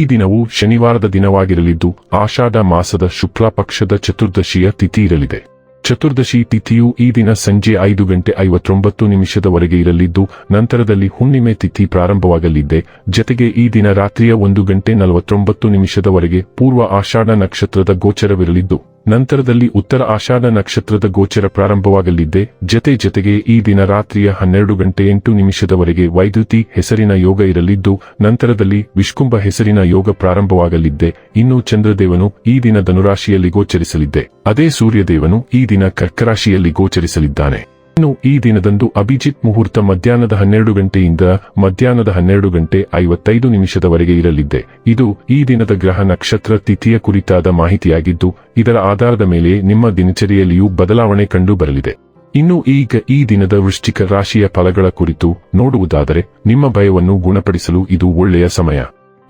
ಈ ದಿನವು ಶನಿವಾರದ ದಿನವಾಗಿರಲಿದ್ದು, ಆಷಾಢ ಮಾಸದ ಶುಕ್ಲ ಪಕ್ಷದ ಚತುರ್ದಶಿಯ ತಿಥಿ ಇರಲಿದೆ. ಚತುರ್ದಶಿ ತಿಥಿಯು ಈ ದಿನ ಸಂಜೆ ಐದು ಗಂಟೆ ಐವತ್ತೊಂಬತ್ತು ನಿಮಿಷದವರೆಗೆ ಇರಲಿದ್ದು, ನಂತರದಲ್ಲಿ ಹುಣ್ಣಿಮೆ ತಿಥಿ ಪ್ರಾರಂಭವಾಗಲಿದೆ ಜತೆಗೆ ಈ ದಿನ ರಾತ್ರಿಯ ಒಂದು ಗಂಟೆ ನಲವತ್ತೊಂಬತ್ತು ನಿಮಿಷದವರೆಗೆ ಪೂರ್ವ ಆಷಾಢ ನಕ್ಷತ್ರದ ಗೋಚರವಿರಲಿದ್ದು ನಂತರದಲ್ಲಿ ಉತ್ತರ ಆಷಾಢ ನಕ್ಷತ್ರದ ಗೋಚರ ಪ್ರಾರಂಭವಾಗಲಿದ್ದೆ ಜತೆ ಜತೆಗೆ ಈ ದಿನ ರಾತ್ರಿಯ ಹನ್ನೆರಡು ಗಂಟೆ ಎಂಟು ನಿಮಿಷದವರೆಗೆ ವೈದ್ಯುತಿ ಹೆಸರಿನ ಯೋಗ ಇರಲಿದ್ದು, ನಂತರದಲ್ಲಿ ವಿಷ್ಕುಂಭ ಹೆಸರಿನ ಯೋಗ ಪ್ರಾರಂಭವಾಗಲಿದ್ದೆ ಇನ್ನು ಚಂದ್ರದೇವನು ಈ ದಿನ ಧನುರಾಶಿಯಲ್ಲಿ ಗೋಚರಿಸಲಿದ್ದೆ ಅದೇ ಸೂರ್ಯದೇವನು ಈ ದಿನ ಕರ್ಕರಾಶಿಯಲ್ಲಿ ಗೋಚರಿಸಲಿದ್ದಾನೆ. ಇನ್ನು ಈ ದಿನದಂದು ಅಭಿಜಿತ್ ಮುಹೂರ್ತ ಮಧ್ಯಾಹ್ನದ ಹನ್ನೆರಡು ಗಂಟೆಯಿಂದ ಮಧ್ಯಾಹ್ನದ ಹನ್ನೆರಡು ಗಂಟೆ ಐವತ್ತೈದು ನಿಮಿಷದವರೆಗೆ ಇರಲಿದೆ. ಇದು ಈ ದಿನದ ಗ್ರಹ ನಕ್ಷತ್ರ ತಿಥಿಯ ಕುರಿತಾದ ಮಾಹಿತಿಯಾಗಿದ್ದು, ಇದರ ಆಧಾರದ ಮೇಲೆ ನಿಮ್ಮ ದಿನಚರಿಯಲ್ಲಿಯೂ ಬದಲಾವಣೆ ಕಂಡು ಬರಲಿದೆ ಇನ್ನು ಈಗ ಈ ದಿನದ ವೃಶ್ಚಿಕ ರಾಶಿಯ ಫಲಗಳ ಕುರಿತು ನೋಡುವುದಾದರೆ, ನಿಮ್ಮ ಭಯವನ್ನು ಗುಣಪಡಿಸಲು ಇದು ಒಳ್ಳೆಯ ಸಮಯ.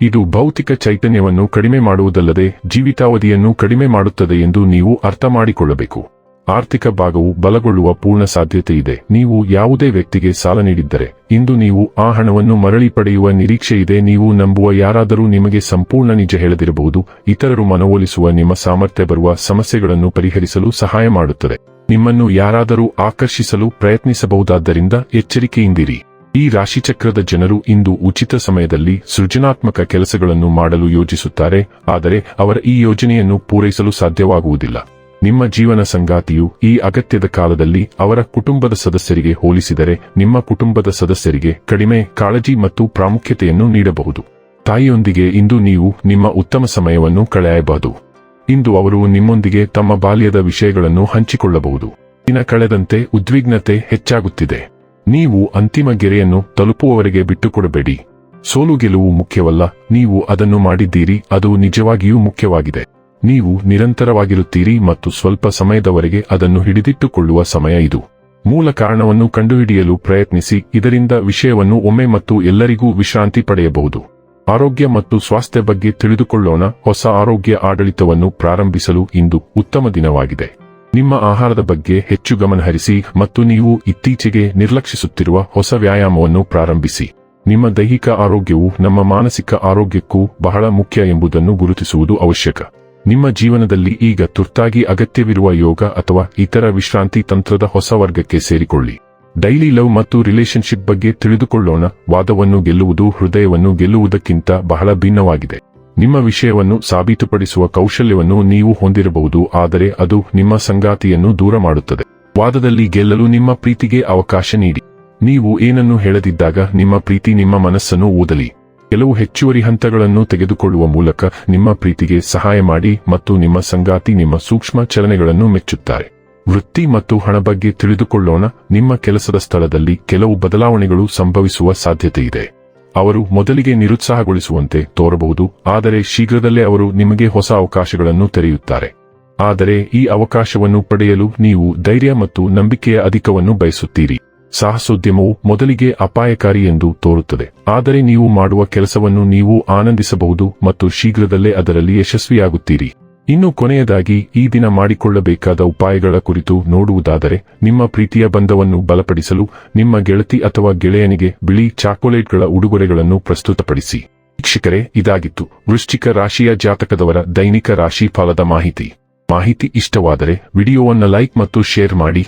ಇದು ಭೌತಿಕ ಚೈತನ್ಯವನ್ನು ಕಡಿಮೆ ಮಾಡುವುದಲ್ಲದೆ ಜೀವಿತಾವಧಿಯನ್ನು ಕಡಿಮೆ ಮಾಡುತ್ತದೆ ಎಂದು ನೀವು ಅರ್ಥ ಮಾಡಿಕೊಳ್ಳಬೇಕು. ಆರ್ಥಿಕ ಭಾಗವು ಬಲಗೊಳ್ಳುವ ಪೂರ್ಣ ಸಾಧ್ಯತೆ ಇದೆ ನೀವು ಯಾವುದೇ ವ್ಯಕ್ತಿಗೆ ಸಾಲ ನೀಡಿದ್ದರೆ, ಇಂದು ನೀವು ಆ ಹಣವನ್ನು ಮರಳಿ ಪಡೆಯುವ ನಿರೀಕ್ಷೆ ಇದೆ. ನೀವು ನಂಬುವ ಯಾರಾದರೂ ನಿಮಗೆ ಸಂಪೂರ್ಣ ನಿಜ ಹೇಳದಿರಬಹುದು. ಇತರರು ಮನವೊಲಿಸುವ ನಿಮ್ಮ ಸಾಮರ್ಥ್ಯ ಬರುವ ಸಮಸ್ಯೆಗಳನ್ನು ಪರಿಹರಿಸಲು ಸಹಾಯ ಮಾಡುತ್ತದೆ. ನಿಮ್ಮನ್ನು ಯಾರಾದರೂ ಆಕರ್ಷಿಸಲು ಪ್ರಯತ್ನಿಸಬಹುದಾದ್ದರಿಂದ ಎಚ್ಚರಿಕೆಯಿಂದಿರಿ. ಈ ರಾಶಿಚಕ್ರದ ಜನರು ಇಂದು ಉಚಿತ ಸಮಯದಲ್ಲಿ ಸೃಜನಾತ್ಮಕ ಕೆಲಸಗಳನ್ನು ಮಾಡಲು ಯೋಜಿಸುತ್ತಾರೆ, ಆದರೆ ಅವರ ಈ ಯೋಜನೆಯನ್ನು ಪೂರೈಸಲು ಸಾಧ್ಯವಾಗುವುದಿಲ್ಲ. ನಿಮ್ಮ ಜೀವನ ಸಂಗಾತಿಯು ಈ ಅಗತ್ಯದ ಕಾಲದಲ್ಲಿ ಅವರ ಕುಟುಂಬದ ಸದಸ್ಯರಿಗೆ ಹೋಲಿಸಿದರೆ ನಿಮ್ಮ ಕುಟುಂಬದ ಸದಸ್ಯರಿಗೆ ಕಡಿಮೆ ಕಾಳಜಿ ಮತ್ತು ಪ್ರಾಮುಖ್ಯತೆಯನ್ನು ನೀಡಬಹುದು. ತಾಯಿಯೊಂದಿಗೆ ಇಂದು ನೀವು ನಿಮ್ಮ ಉತ್ತಮ ಸಮಯವನ್ನು ಕಳೆಯಬಹುದು ಇಂದು ಅವರು ನಿಮ್ಮೊಂದಿಗೆ ತಮ್ಮ ಬಾಲ್ಯದ ವಿಷಯಗಳನ್ನು ಹಂಚಿಕೊಳ್ಳಬಹುದು. ದಿನ ಕಳೆದಂತೆ ಉದ್ವಿಗ್ನತೆ ಹೆಚ್ಚಾಗುತ್ತಿದೆ. ನೀವು ಅಂತಿಮ ಗೆರೆಯನ್ನು ತಲುಪುವವರೆಗೆ ಬಿಟ್ಟುಕೊಡಬೇಡಿ. ಸೋಲು ಗೆಲುವು ಮುಖ್ಯವಲ್ಲ, ನೀವು ಅದನ್ನು ಮಾಡಿದ್ದೀರಿ, ಅದು ನಿಜವಾಗಿಯೂ ಮುಖ್ಯವಾಗಿದೆ. ನೀವು ನಿರಂತರವಾಗಿರುತ್ತೀರಿ ಮತ್ತು ಸ್ವಲ್ಪ ಸಮಯದವರೆಗೆ ಅದನ್ನು ಹಿಡಿದಿಟ್ಟುಕೊಳ್ಳುವ ಸಮಯ ಇದು. ಮೂಲ ಕಾರಣವನ್ನು ಕಂಡುಹಿಡಿಯಲು ಪ್ರಯತ್ನಿಸಿ, ಇದರಿಂದ ವಿಷಯವನ್ನು ಒಮ್ಮೆ ಮತ್ತು ಎಲ್ಲರಿಗೂ ವಿಶ್ರಾಂತಿ ಪಡೆಯಬಹುದು. ಆರೋಗ್ಯ ಮತ್ತು ಸ್ವಾಸ್ಥ್ಯ ಬಗ್ಗೆ ತಿಳಿದುಕೊಳ್ಳೋಣ, ಹೊಸ ಆರೋಗ್ಯ ಆಡಳಿತವನ್ನು ಪ್ರಾರಂಭಿಸಲು ಇಂದು ಉತ್ತಮ ದಿನವಾಗಿದೆ. ನಿಮ್ಮ ಆಹಾರದ ಬಗ್ಗೆ ಹೆಚ್ಚು ಗಮನಹರಿಸಿ ಮತ್ತು ನೀವು ಇತ್ತೀಚೆಗೆ ನಿರ್ಲಕ್ಷಿಸುತ್ತಿರುವ ಹೊಸ ವ್ಯಾಯಾಮವನ್ನು ಪ್ರಾರಂಭಿಸಿ. ನಿಮ್ಮ ದೈಹಿಕ ಆರೋಗ್ಯವು ನಮ್ಮ ಮಾನಸಿಕ ಆರೋಗ್ಯಕ್ಕೂ ಬಹಳ ಮುಖ್ಯ ಎಂಬುದನ್ನು ಗುರುತಿಸುವುದು ಅವಶ್ಯಕ. ನಿಮ್ಮ ಜೀವನದಲ್ಲಿ ಈಗ ತುರ್ತಾಗಿ ಅಗತ್ಯವಿರುವ ಯೋಗ ಅಥವಾ ಇತರ ವಿಶ್ರಾಂತಿ ತಂತ್ರದ ಹೊಸ ವರ್ಗಕ್ಕೆ ಸೇರಿಕೊಳ್ಳಿ. ಡೈಲಿ ಲವ್ ಮತ್ತು ರಿಲೇಶನ್ಶಿಪ್ ಬಗ್ಗೆ ತಿಳಿದುಕೊಳ್ಳೋಣ. ವಾದವನ್ನು ಗೆಲ್ಲುವುದು, ಹೃದಯವನ್ನು ಗೆಲ್ಲುವುದಕ್ಕಿಂತ ಬಹಳ ಭಿನ್ನವಾಗಿದೆ. ನಿಮ್ಮ ವಿಷಯವನ್ನು ಸಾಬೀತುಪಡಿಸುವ ಕೌಶಲ್ಯವನ್ನು ನೀವು ಹೊಂದಿರಬಹುದು, ಆದರೆ ಅದು ನಿಮ್ಮ ಸಂಗಾತಿಯನ್ನು ದೂರ ಮಾಡುತ್ತದೆ. ವಾದದಲ್ಲಿ ಗೆಲ್ಲಲು ನಿಮ್ಮ ಪ್ರೀತಿಗೆ ಅವಕಾಶ ನೀಡಿ. ನೀವು ಏನನ್ನು ಹೇಳದಿದ್ದಾಗ ನಿಮ್ಮ ಪ್ರೀತಿ ನಿಮ್ಮ ಮನಸ್ಸನ್ನು ಓದಲಿ ಕೆಲವು ಹೆಚ್ಚುವರಿ ಹಂತಗಳನ್ನು ತೆಗೆದುಕೊಳ್ಳುವ ಮೂಲಕ ನಿಮ್ಮ ಪ್ರೀತಿಗೆ ಸಹಾಯ ಮಾಡಿ ಮತ್ತು ನಿಮ್ಮ ಸಂಗಾತಿ ನಿಮ್ಮ ಸೂಕ್ಷ್ಮ ಚಲನೆಗಳನ್ನು ಮೆಚ್ಚುತ್ತಾರೆ. ವೃತ್ತಿ ಮತ್ತು ಹಣ ಬಗ್ಗೆ ತಿಳಿದುಕೊಳ್ಳೋಣ. ನಿಮ್ಮ ಕೆಲಸದ ಸ್ಥಳದಲ್ಲಿ ಕೆಲವು ಬದಲಾವಣೆಗಳು ಸಂಭವಿಸುವ ಸಾಧ್ಯತೆ ಇದೆ. ಅವರು ಮೊದಲಿಗೆ ನಿರುತ್ಸಾಹಗೊಳಿಸುವಂತೆ ತೋರಬಹುದು, ಆದರೆ ಶೀಘ್ರದಲ್ಲೇ ಅವರು ನಿಮಗೆ ಹೊಸ ಅವಕಾಶಗಳನ್ನು ತೆರೆಯುತ್ತಾರೆ. ಆದರೆ ಈ ಅವಕಾಶವನ್ನು ಪಡೆಯಲು ನೀವು ಧೈರ್ಯ ಮತ್ತು ನಂಬಿಕೆಯ ಅಧಿಕವನ್ನು ಬಯಸುತ್ತೀರಿ. ಸಾಹಸೋದ್ಯಮವು ಮೊದಲಿಗೆ ಅಪಾಯಕಾರಿ ಎಂದು ತೋರುತ್ತದೆ. ಆದರೆ ನೀವು ಮಾಡುವ ಕೆಲಸವನ್ನು ನೀವು ಆನಂದಿಸಬಹುದು ಮತ್ತು ಶೀಘ್ರದಲ್ಲೇ ಅದರಲ್ಲಿ ಯಶಸ್ವಿಯಾಗುತ್ತೀರಿ. ಇನ್ನು ಕೊನೆಯದಾಗಿ, ಈ ದಿನ ಮಾಡಿಕೊಳ್ಳಬೇಕಾದ ಉಪಾಯಗಳ ಕುರಿತು ನೋಡುವುದಾದರೆ, ನಿಮ್ಮ ಪ್ರೀತಿಯ ಬಂಧವನ್ನು ಬಲಪಡಿಸಲು ನಿಮ್ಮ ಗೆಳತಿ ಅಥವಾ ಗೆಳೆಯನಿಗೆ ಬಿಳಿ ಚಾಕೊಲೇಟ್ಗಳ ಉಡುಗೊರೆಗಳನ್ನು ಪ್ರಸ್ತುತಪಡಿಸಿ. ವೀಕ್ಷಕರೇ, ಇದಾಗಿತ್ತು ವೃಶ್ಚಿಕ ರಾಶಿಯ ಜಾತಕದವರ ದೈನಿಕ ರಾಶಿ ಫಲದ ಮಾಹಿತಿ. ಮಾಹಿತಿ ಇಷ್ಟವಾದರೆ, ವಿಡಿಯೋವನ್ನು ಲೈಕ್ ಮತ್ತು ಶೇರ್ ಮಾಡಿ.